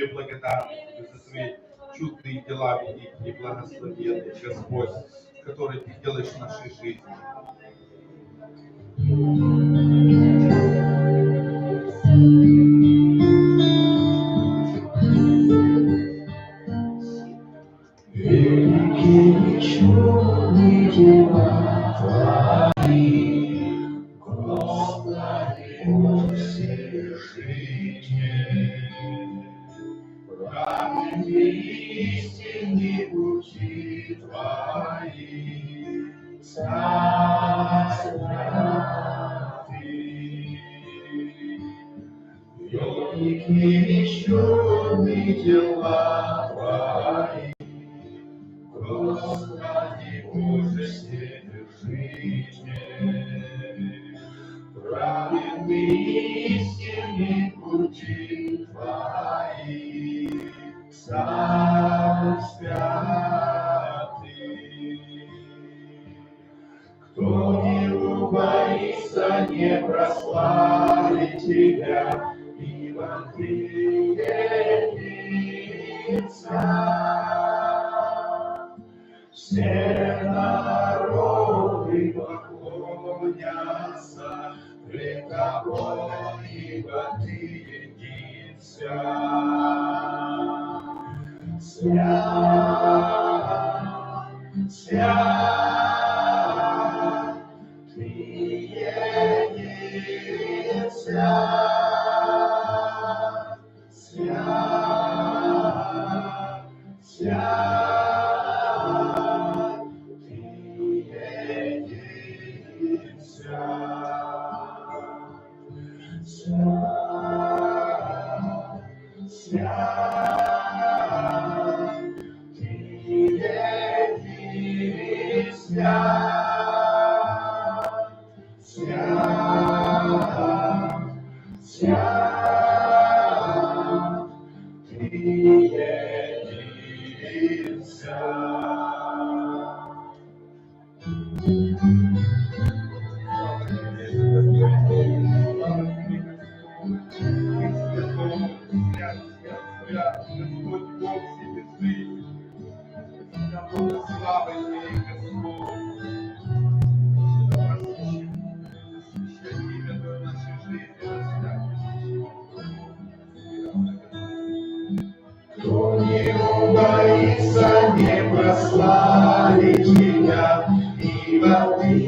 Тебе благодарны за Твои чудные дела великие, благословенные, Господь, которые Ты делаешь в нашей жизни. Истинны пути не убоится не прославить Тебя, ибо Ты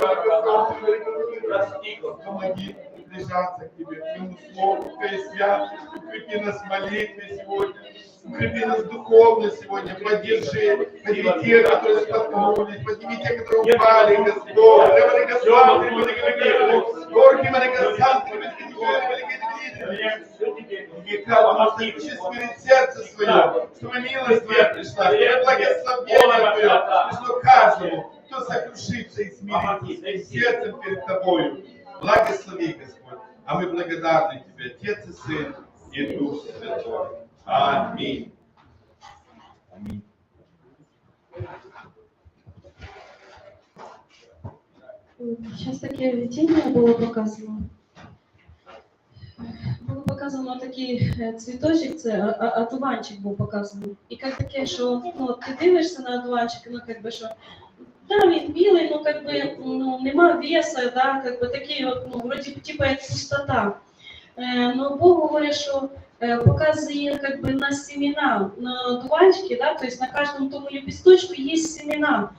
Превозгорцатель, великий Помоги приближаться к Тебе, к Твоему Слову, к Твоей святости, укрепи нас в молитве сегодня, укрепи нас духовно сегодня, поддержи, подними тех, которые споткнулись, подними тех, которые упали, Господь, Ревали Господь, Горки Ревали Господь, смирить сердце свое, чтобы милость Твоя пришла, чтобы благословение Твое пришло каждому, кто сокрушится и смирится своим сердцем перед Тобою. Благослови, Господь. А мы благодарны Тебе, Отец и Сын и Дух Святой. Аминь. Аминь. Сейчас таке видіння було показано. Було показано такий е, цвіточок, це а- а- одуванчик був показаний. І як таке, що ну, от ти дивишся на одуванчик, ну як би що Да, він білий, ну как бы ну, нема веса, да, как бы такий от, ну, вроді типа як пустота. Е, но Бог говорить, що е, показує как бы на семена, на дуванчики, да, то есть на каждом тому лепесточку є семена.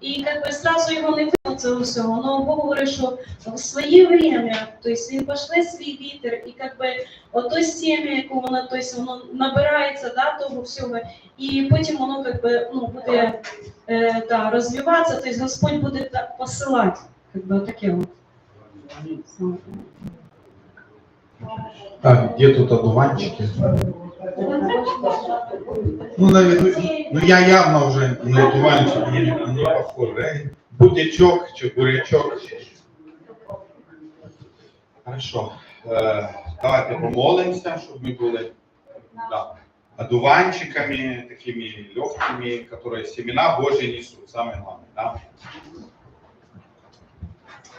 І как бы сразу його не видно цього всього, но Бог говорить, що в своє время, то він пошле свій вітер, і как би ото сім'я, яку воно, то воно набирається, да, того всього, і потім воно как би, ну, буде е, да, розвиватися, то Господь буде да, посилати, бы таке. от. Так, где тут одуванчики? Ну, наверное, ну я явно уже на одуванчик не, не похож, да? Будячок, чебурячок. Хорошо. Е, давайте помолимся, щоб ми були да, одуванчиками, такими легкими, которые семена Божьи несут, самое главное, да?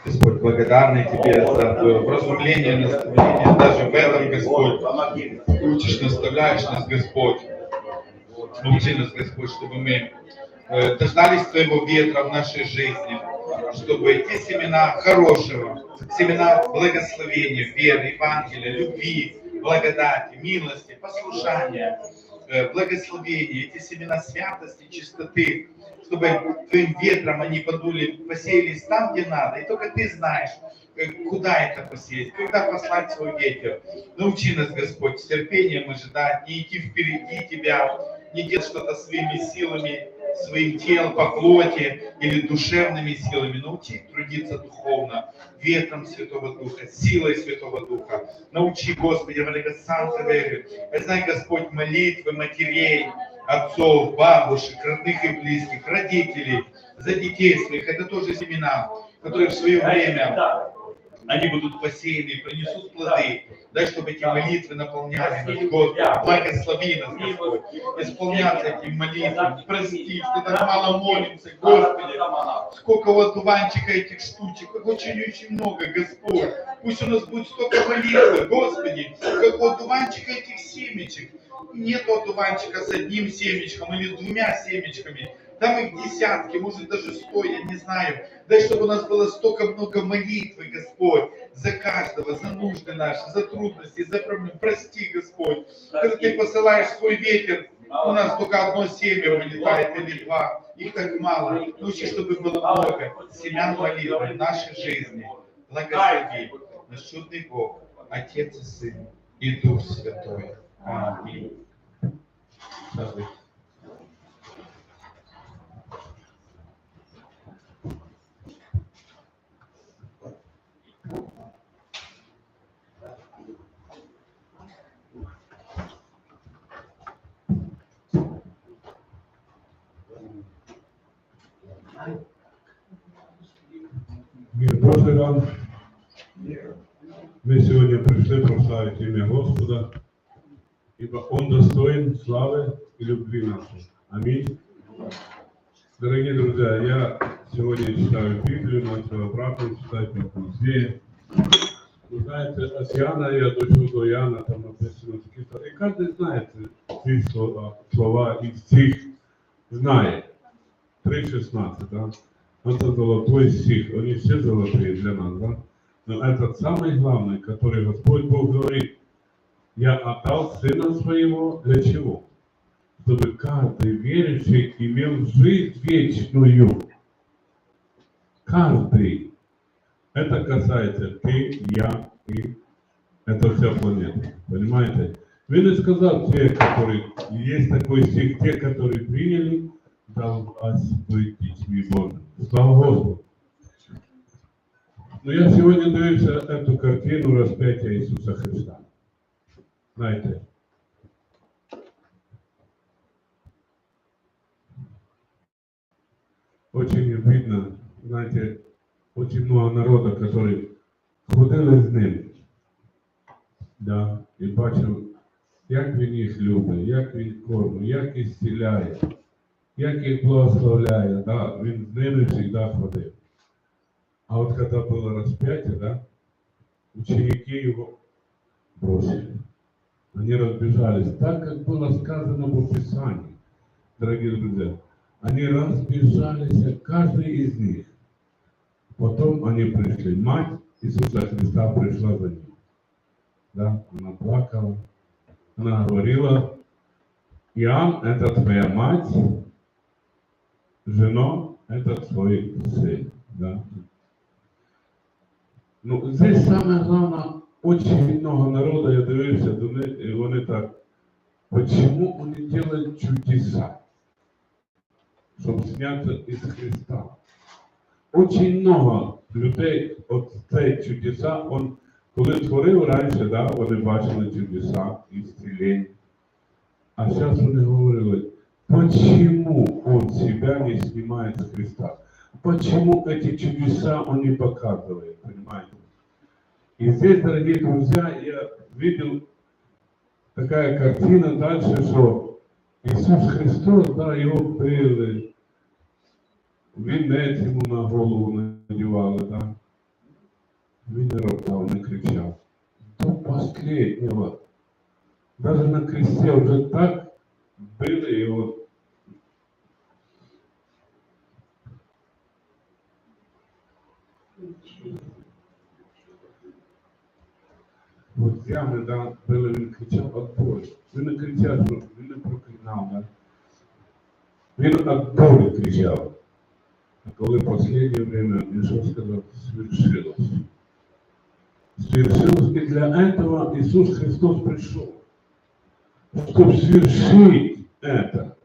Господь, благодарны Тебе за Твое вразумление, наставление, даже в этом, Господь, учишь, наставляешь нас, Господь. Научи нас, Господь, чтобы мы э, дождались Твоего ветра в нашей жизни, чтобы те семена хорошего, семена благословения, веры, Евангелия, любви, благодати, милости, послушания, э, благословения, эти семена святости, чистоты, чтобы Твоим ветром они подули, посеялись там, где надо. И только Ты знаешь, э, куда это посеять, когда послать свой ветер. Научи нас, Господь, с терпением ожидать, не идти впереди Тебя, не делать что-то своими силами, своим телом, по плоти или душевными силами. Научи трудиться духовно, ветром Святого Духа, силой Святого Духа. Научи, Господи, Валерия Санта. Я знаю, Господь, молитвы матерей, отцов, бабушек, родных и близких, родителей, за детей своих. Это тоже семена, которые в свое время они будут посеяны принесут плоды. Дай, чтобы эти молитвы наполняли нас, Господь. Благослови нас, Господь. Исполняться этим молитвам. Прости, что так мало молимся, Господи. Сколько вот дуванчика этих штучек, очень-очень много, Господь. Пусть у нас будет столько молитвы, Господи, как у дуванчика этих семечек. Нет одуванчика с одним семечком или с двумя семечками. Там их десятки, может даже сто, я не знаю. Дай, чтобы у нас было столько много молитвы, Господь, за каждого, за нужды наши, за трудности, за проблемы. Прости, Господь, когда Ты посылаешь свой ветер, у нас только одно семя вылетает или два. Их так мало. Научи, чтобы было много семян молитвы в нашей жизни. Благослови наш чудный Бог, Отец и Сын и Дух Святой. Аминь. Давид. Мир Божий. Мы сегодня пришли прославить имя Господа, ибо Он достоин славы и любви нашей. Аминь. Дорогие друзья, я сегодня читаю Библию, начал обратно читать на Матфея. Вы знаете, от Иоанна я дошел до Иоанна, там написано какие-то... И каждый знает эти слова, слова и стих знает. 3.16, да? Это золотой стих, они все золотые для нас, да? Но этот самый главный, который Господь Бог говорит, я отдал Сына Своего для чего? Чтобы каждый верующий имел жизнь вечную. Каждый. Это касается ты, я и это вся планета. Понимаете? Не сказал те, которые, есть такой стих, те, которые приняли, дал вас быть детьми Божьими. Слава Господу. Но я сегодня дивився эту картину распятия Иисуса Христа. Знаете, очень видно, знаете, очень много народа, который ходили з ним. Да, і бачив, як він їх любить, як він кормить, як їх зціляє, як їх благословляє, да, він з ними завжди ходив. А вот когда было распятие, да, ученики его бросили. Они разбежались, так как было сказано в Писании, дорогие друзья. Они разбежались, каждый из них. Потом они пришли. Мать Иисуса Христа пришла за ним. Да, она плакала. Она говорила, Иоанн, это твоя мать, жена, это твой сын. Да? Ну, здесь самое главное, очень много народа, я дивився до них, і вони так, почему вони делают чудеса, щоб зняти із Христа. Очень много людей, от цей чудеса, он, коли творив раніше, да, вони бачили чудеса, ісцілення. А сейчас вони говорили, почему он себя не снимает с Христа? Почему эти чудеса он не показывает, понимаете? И здесь, дорогие друзья, я видел такая картина дальше, что Иисус Христос, да, его били, вінець йому на голову надівали, да. Він не роптав, не кричав. До последнего. Даже на кресте вже так били його. От ями, да, били, він кричав от болі. Він не кричав, що він не проклинав, да. Він от болі кричав. А коли последнее время, він що сказав, свершилось. Свершилось, и для этого Иисус Христос пришел чтобы свершить это,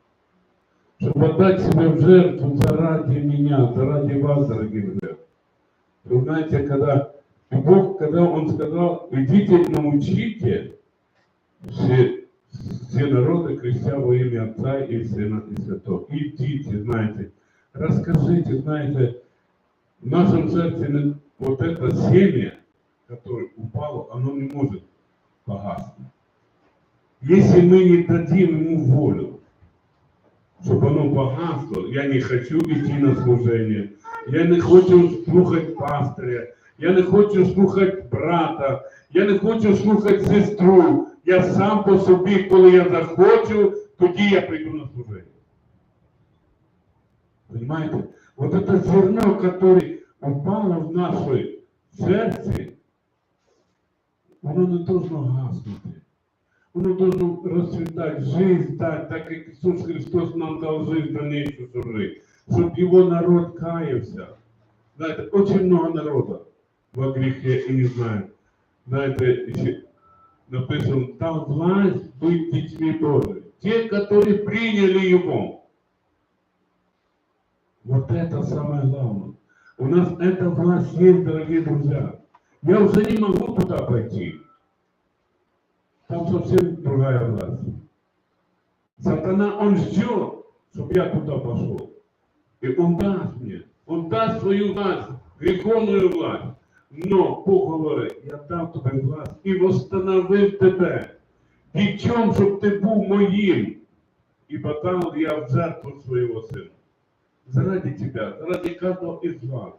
чтобы отдать себя в жертву заради меня, заради вас, дорогие друзья. Вы знаете, когда и Бог, когда Он сказал, идите научите все, все народы, крестя во имя Отца и Сына и Святого. Идите, знаете, расскажите, знаете, в нашем сердце вот это семя, которое упало, оно не может погаснуть. Если мы не дадим ему волю, чтобы оно погасло, я не хочу идти на служение, я не хочу слухати пастиря, я не хочу слухати брата, я не хочу слухати сестру. Я сам по собі, коли я захочу, тоді я прийду на служение. Понимаете? Вот это зерно, которое упало в наше сердце, оно не должно гаснути. Воно должно розцвітати жизнь так, так як Ісус Христос нам дав жизнь дальнейшую жити, щоб його народ каявся. Знаєте, очень много народа во грехе и не знает. Знаете, написано, там власть быть детьми Божьими. Те, которые приняли Его. Вот это самое главное. У нас эта власть есть, дорогие друзья. Я уже не могу туда пойти. Там совсем другая власть. Сатана, он ждет, чтобы я туда пошел. И он даст мне. Он даст свою власть, греховную власть. Но Бог говорить, я дав тобі власть і восстановив тебе. Дітьом, щоб ти був моїм. І дав я в жертву своего сына. Заради тебя, заради каждого из вас.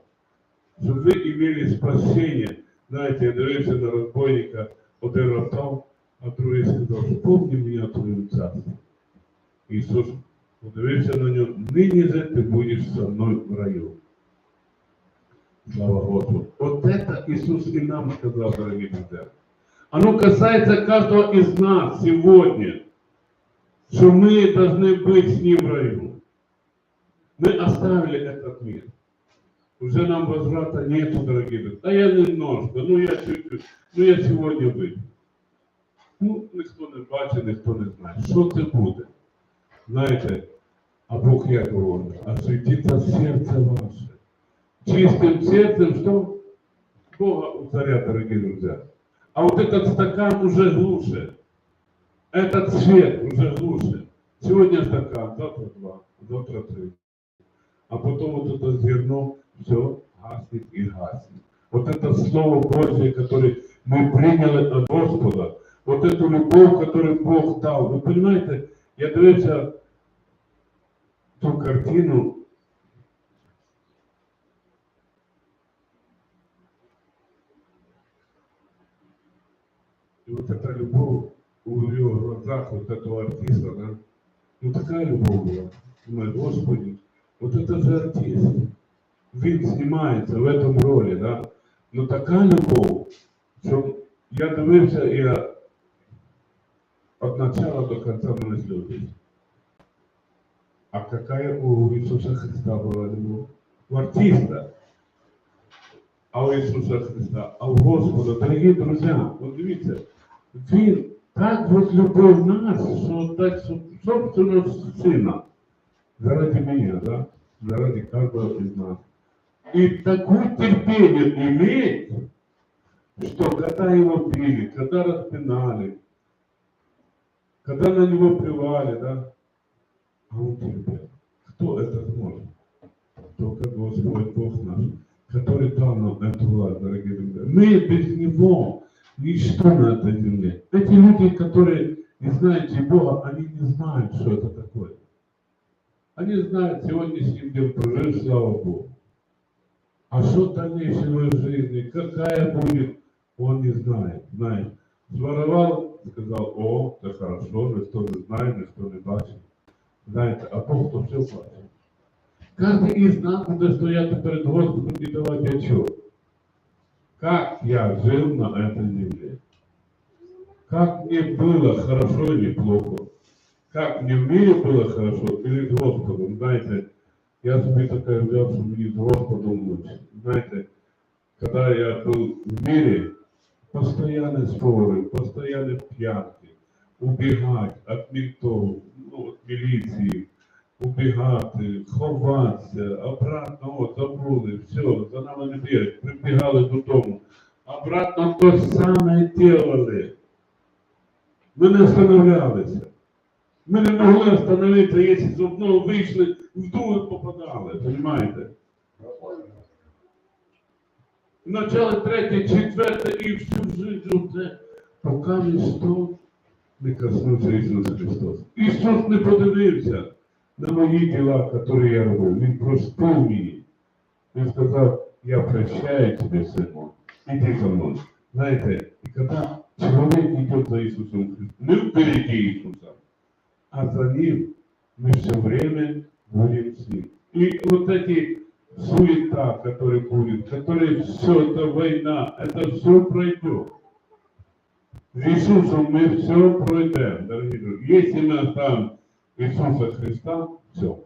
Щоб ви имели спасение. Знаете, я дивився на розбойника, один роптав, а другий сказав, помни мене твоїм царством. Ісус подивився на нього, нині же ти будеш со мною в раю. Слава Господу. Вот это Иисус и нам сказал, дорогие друзья. Оно касается каждого из нас сегодня, что мы должны быть с Ним в раю. Мы оставили этот мир. Уже нам возврата нету, дорогие друзья. А я немножко, ну я чуть-чуть, ну я сегодня выйду. Ну, ніхто не бачить, ніхто не знає. Що це буде? Знаєте, а Бог як говорить, освітиться серце ваше. Чистым сердцем, что? Бога у царя, дорогие друзья. А вот этот стакан уже глуше. Этот свет уже глуше. Сегодня стакан, завтра два, завтра три. А потом вот это зерно все гаснет и гаснет. Вот это Слово Божье, которое мы приняли от Господа, вот эту любовь, которую Бог дал. Вы понимаете, я дивився ту картину, И вот эта любовь у его глазах, вот этого артиста, да, ну такая любовь была. Думаю, Господи, вот это же артист. Він знімається в этом ролі, да? Ну така любов, що я дивився і я от начала до конца мене сльози. А какая у Иисуса Христа была любовь? У артиста. А у Иисуса Христа, а у Господа, дорогие друзья, вот дивіться, Він так вот любив нас, що так собственного сина. Заради меня, да? Заради каждого из нас. И такое терпение имеет, что когда его били, когда распинали, когда на него плевали, да, а он терпел. Кто это сможет? Только Господь Бог наш, который дал нам эту власть, дорогие друзья. Мы без Него ничто на этой земле. Эти люди, которые не знают Бога, они не знают, что это такое. Они знают сегодняшний день прожить, слава Богу. А что дальнейшее в их жизни, какая будет, он не знает. Знает. Своровал, сказал, о, это хорошо, ніхто не знає, ніхто не бачить. Знаєте, а Бог то все бачить. Каждый из нас буде стояти перед Господом и давать отчет. Как я жил на этой земле? Как мне было хорошо или плохо? Как мне в мире было хорошо или с Господом? Знаете, я собі таке взяв, що мені з Господом лучше. Знаєте, когда я был в мире, постоянные споры, постоянные пьянки, убегать от ментов, ну, от милиции, убігати, ховатися, обратно, от, забули, все, за нами не бігають, прибігали додому. Обратно то саме делали. Ми не остановлялися. Ми не могли остановитися, якщо з одного вийшли, в друге попадали, розумієте? Начало третє, четверте і всю життя це, поки ніхто не коснувся Ісус Христос. Ісус не подивився на мої діла, які я робив. Він простив мені. Він сказав, я прощаю тебе, сину, іди за мною. Знаєте, і коли чоловік йде за Ісусом Христом, не впереди Ісуса, а за Ним мы все время будем с Ним. И вот эти суета, которые будет, которые все, это война, это все пройдет. С Иисусом мы все пройдем, дорогие друзья. Если мы оставим Иисуса Христа, все.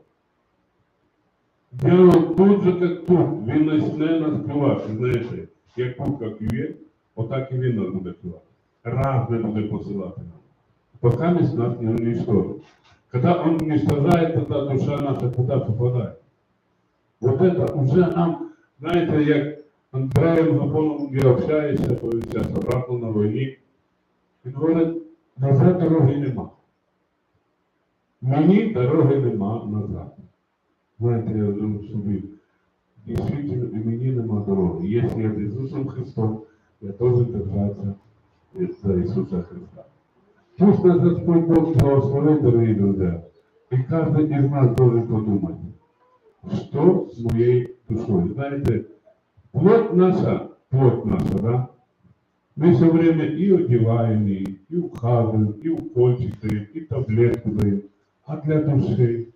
Дело тут же, как тут, він почне нас співати, знаєте, як тут, як є, отак і він нас буде співати. Раз не буде посилати нам. Пока нас не уничтожит. Когда он уничтожает, тогда душа наша куда попадает. Вот это уже нам, знаете, як Андреєм Гапоном я общаюся, бо він зараз на війні. Він говорить, назад дороги нема. Мені дороги нема назад. Знаєте, я думаю собі, дійсно, і мені нема дороги. Якщо я з Ісусом Христом, я должен держатися за Ісуса Христа. Пусть нас Господь Бог благословит, дорогие друзья. И каждый из нас должен подумать, что с моей душой. Знаете, плоть наша, плоть наша, да? Мы все время и одеваем ее, и ухаживаем, и укольчик даем, и таблетку даем. А для души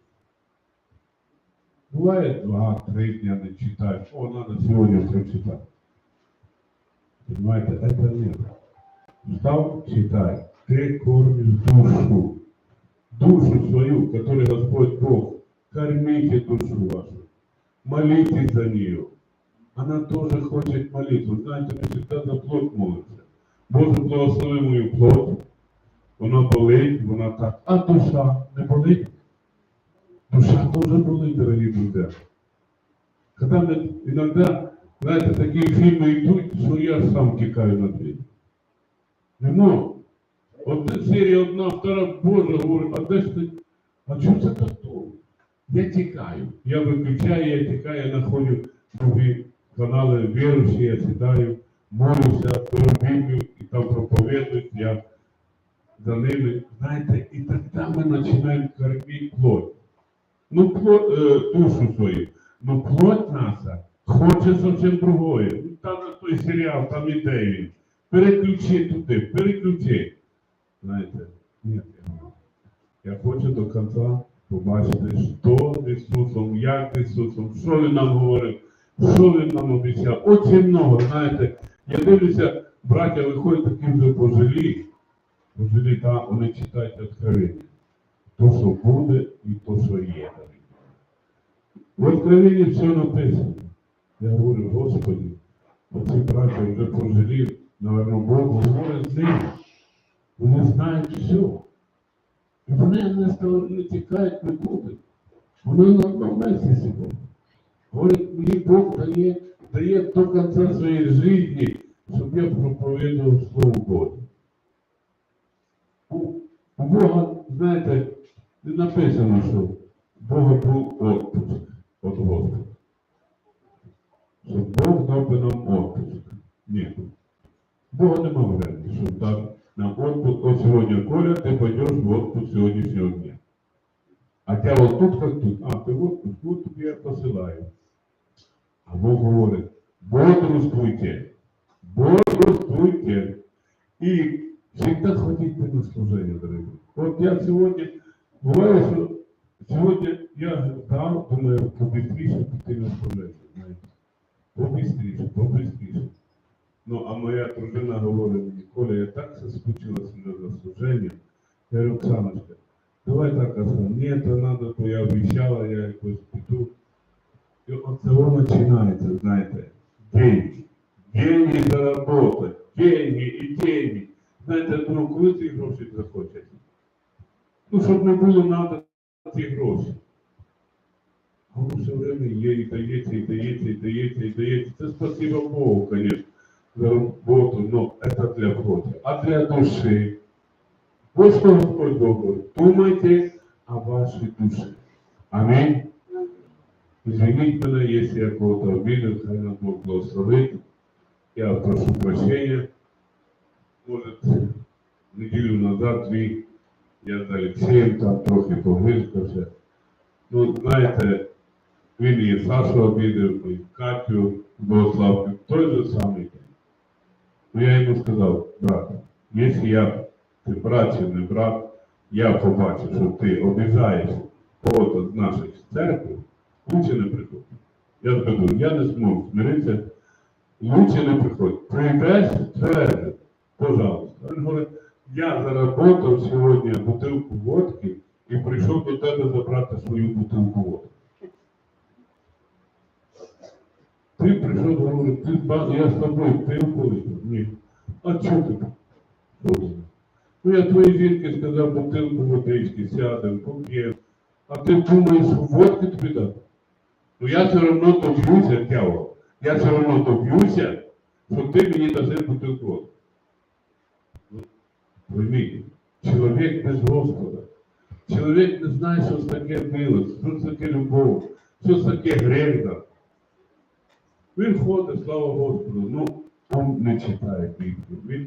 бывает два-три дня не читаешь. О, надо сегодня прочитать. Понимаете, это нет. Встал, читай. Ты кормишь душу. Душу свою, которую Господь Бог. Кормите душу вашу. Молитесь за нее. Она тоже хочет молитву. Знаете, мы всегда за плоть молимся. Боже, благослови мою плоть. Вона болить, вона так. А душа не болить? Душа тоже болит, дорогие друзья. Когда мы иногда, знаете, такие фильмы идут, что я сам текаю на. Не можу. От серія одна, втора, Боже, говорю, а де ж ти? А чому це так довго? Я тікаю. Я виключаю, я тікаю, я знаходжу нові канали віруючі, я сідаю, молюся, беру і там проповідують, я за ними. Знаєте, і тоді ми починаємо кормити плоть. Ну, плоть, е, душу свою. Ну, плоть наша хоче зовсім другое. Ну, там на той серіал, там іде він. Переключи туди, переключи. Знаєте, ні, я, хочу до кінця побачити, що з Ісусом, як з Ісусом, що Він нам говорив, що Він нам обіцяв. Очень много, знаєте, я дивлюся, браття виходять такі вже пожилі, пожилі, та вони читають откровення. То, що буде, і то, що є. В откровенні все написано. Я говорю, Господи, оці браття вже пожилі, наверно, Бог говорить з ними. Вони знають все. І вони не, стали- не тікають нікуди. Вони на одному місці сидять. Говорить, мені Бог дає, дає до кінця своєї житті, щоб я проповідував Слово Боже. У, Бога, знаєте, не написано, що Бога був отпуск від Господа. Що Бог дав би нам отпуск. Ні. Бога нема времени, щоб дати нам отпуск. От сьогодні, Коля, ти пойдеш в отпуск сьогоднішнього дня. А тебя вот тут как тут, а ты вот тут, я посилаю. А Бог говорить, бодрствуйте, бодрствуйте. И всегда ходите на служение, дорогие. Вот я сегодня, бывает, что сегодня я дал, думаю, побыстрее пойти на служение, знаете. Побыстрее, побыстрее. Ну, а моя дружина говорить мені, Коля, я так соскучилась на служение. Я говорю, Оксаночка, давай так, Оксан, ні, то надо, то я обіцяла, я якось піду. І оце воно починається, знаєте, деньги. Деньги заработать, деньги і деньги. Знаєте, ну коли ці гроші захочуть? Ну, щоб не було надо ці гроші. А воно все время є, і дається, і дається, і дається, і дається. Це спасибо Богу, конечно, за роботу, но это для плоти. А для душі? Вот что Господь Бог. Думайте о вашей душе. Аминь. Извините меня, если я кого-то обидел, хай нам Бог благословит. Я прошу прощения. Может, неделю назад, дві, я з Алексеєм там трохи повискався. Ну, знаєте, він і Сашу обідав, і Катю Богославку, той же самий день. Ну, я йому сказав, брат, якщо я, ти брат чи не брат, я побачу, що ти обіжаєш кого-то з наших церкви, лучше не приходь. Я скажу, я не зможу смиритися, лучше не приходь. Прийдеш твердо, пожалуйста. Він говорить, я заработав сьогодні бутилку водки і прийшов до тебе забрати свою бутилку водки. Ти прийшов, говорить, ти я з тобою пив колись? Ні. А чого ти? Ну я твоїй жінці сказав, бутилку водички, сядемо, поп'ємо. А ти думаєш, водки тобі дати? Ну я все одно доб'юся, дьявол. Я все одно доб'юся, щоб ти мені даси бутилку водки. Пойміть, чоловік без Господа. Чоловік не знає, що це таке милость, що це таке любов, що це таке греза. Він ходить, слава Господу, ну, він не читає Біблію. Він,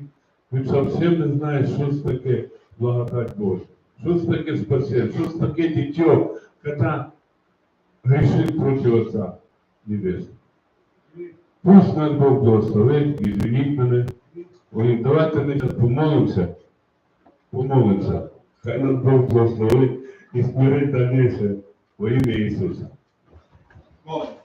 він зовсім не знає, що це таке благодать Божа. Що це таке спасение, що це таке дитё, коли грешит проти Отца Небесного. Пусть нас Бог благословить, і звініть мене. Давайте ми зараз помолимося, помолимося. Хай нас Бог благословить і смирить дальніше во ім'я Ісуса. Молодець.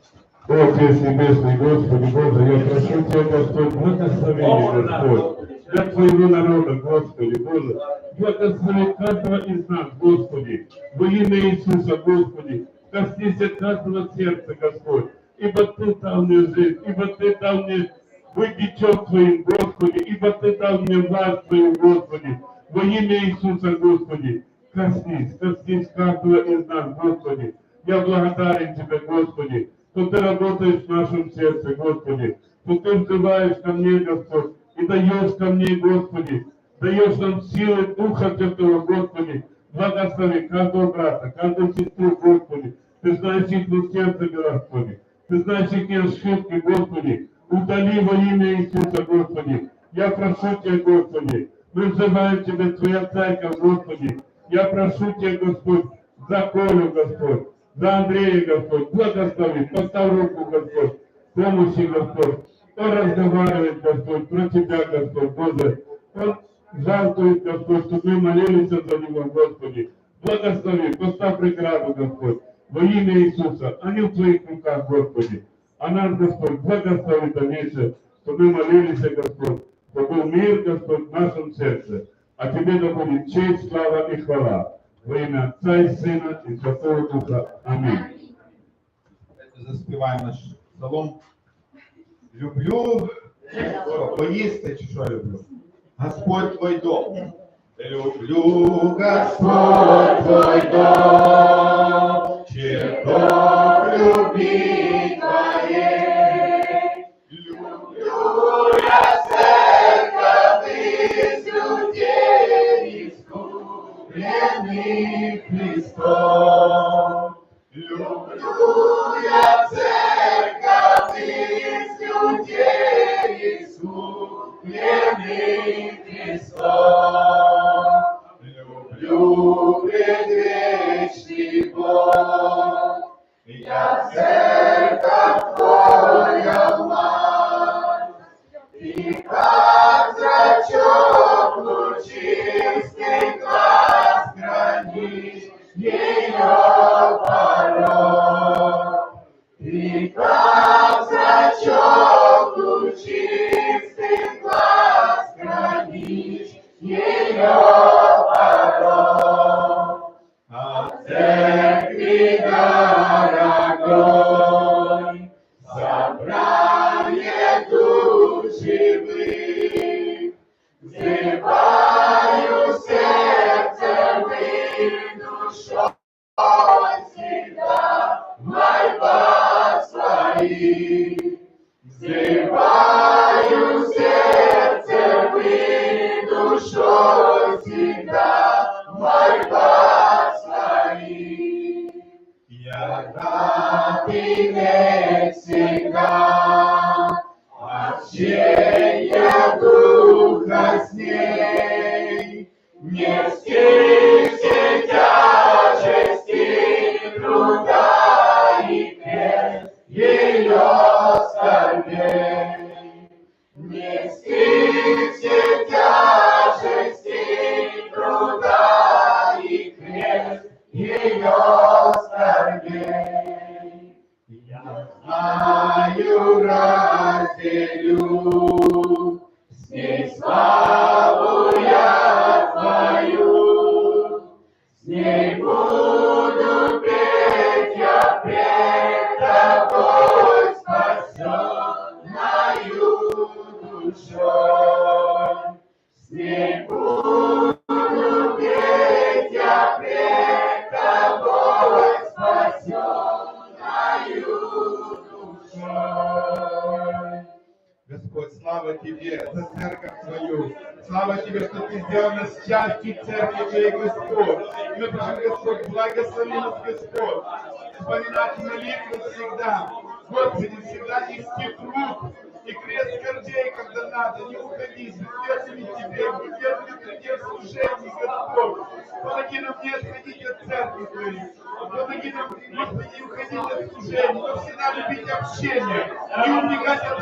Отец Небесный, Господи Боже, я прошу Тебя, Господь, благослови, Господь, для Твоего народа, Господи Боже, благослови каждого из нас, Господи, во имя Иисуса, Господи, коснись каждого сердца, Господь, ибо Ты дал мне жизнь, ибо Ты дал мне быть дитем Твоим, Господи, ибо Ты дал мне власть Твою, Господи, во имя Иисуса, Господи, коснись, коснись каждого из нас, Господи, я благодарен Тебе, Господи, что Ты работаешь в нашем сердце, Господи, что Ты взываешь ко мне, Господь, и даешь ко мне, Господи, даешь нам силы Духа Святого, Господи, благослови каждого брата, каждую сестру, Господи, Ты знаешь их сердце, Господи, Ты знаешь их ошибки, Господи, удали во имя Иисуса, Господи, я прошу Тебя, Господи, взываем Тебя, Твоя Церковь, Господи, я прошу Тебя, Господь, за Колю, Господь, за Андрея, Господь, благослови, поставь руку, Господь, помощи, Господь. Он разговаривает, Господь, про Тебя, Господь, Боже. Он жертвует, Господь, чтобы мы молились за Него, Господи. Благослови, поставь преграду, Господь, во имя Иисуса. Они в Твоих руках, Господи. А нас, Господь, благослови дальнейшее, чтобы мы молились, Господь, чтобы был мир, Господь, в нашем сердце. А Тебе да будет честь, слава и хвала. Во имя Отца и Сына и Святого Духа. Аминь. Давайте заспіваємо наш псалом. Люблю О, поїсти чи що люблю? Господь твой дом. Люблю Господь твой дом, чертог любви Христом. Своих. Взываю сердцем и душой благослови нас, Господь. Вспоминать молитву всегда. Господи, всегда нести труд и крест скорбей, когда надо. Не уходи, верными Тебе, будь верными Тебе в служении, Господь. Помоги нам не отходить от церкви Твоей. Помоги нам, Господи, не уходить от служения, но всегда любить общение, не убегать от